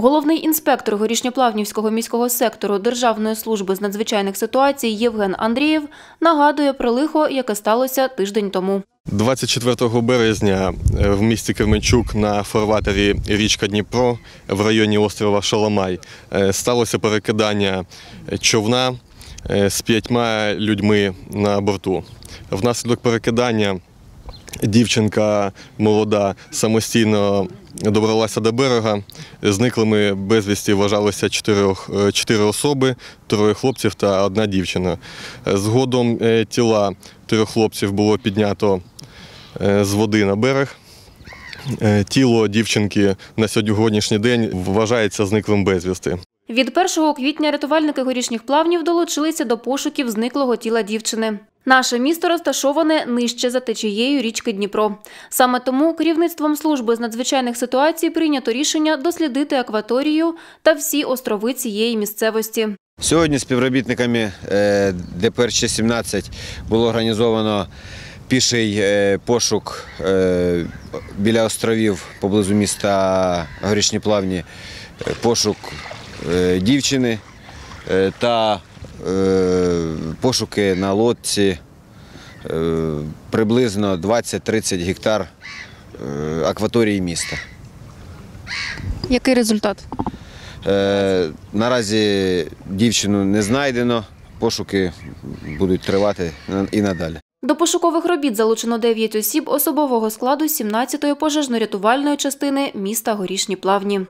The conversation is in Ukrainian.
Головний інспектор Горішньоплавнівського міського сектору Державної служби з надзвичайних ситуацій Євген Андрієв нагадує про лихо, яке сталося тиждень тому. 24 березня е, в місті Кременчук на фарватері річка Дніпро в районі острова Шаламай е, сталося перекидання човна е, з п'ятьма людьми на борту. Внаслідок перекидання дівчинка молода самостійно добралася до берега. Зниклими безвісті вважалося е, чотири особи, троє хлопців та одна дівчина. Згодом е, тіла трьох хлопців було піднято е, з води на берег. Тіло дівчинки на сьогоднішній день вважається зниклим безвісти. Від 1 квітня рятувальники горішніх плавнів долучилися до пошуків зниклого тіла дівчини. Наше місто розташоване нижче за течією річки Дніпро. Саме тому керівництвом служби з надзвичайних ситуацій прийнято рішення дослідити акваторію та всі острови цієї місцевості. Сьогодні співробітниками е, ДПР 17 було організовано піший е, пошук е, біля островів поблизу міста Горішні Плавні, пошук дівчини та пошуки на лодці приблизно 20-30 гектар е, акваторії міста. Який результат? Е, наразі дівчину не знайдено, пошуки будуть тривати і надалі. До пошукових робіт залучено 9 осіб особового складу 17-ї пожежно-рятувальної частини міста Горішні Плавні.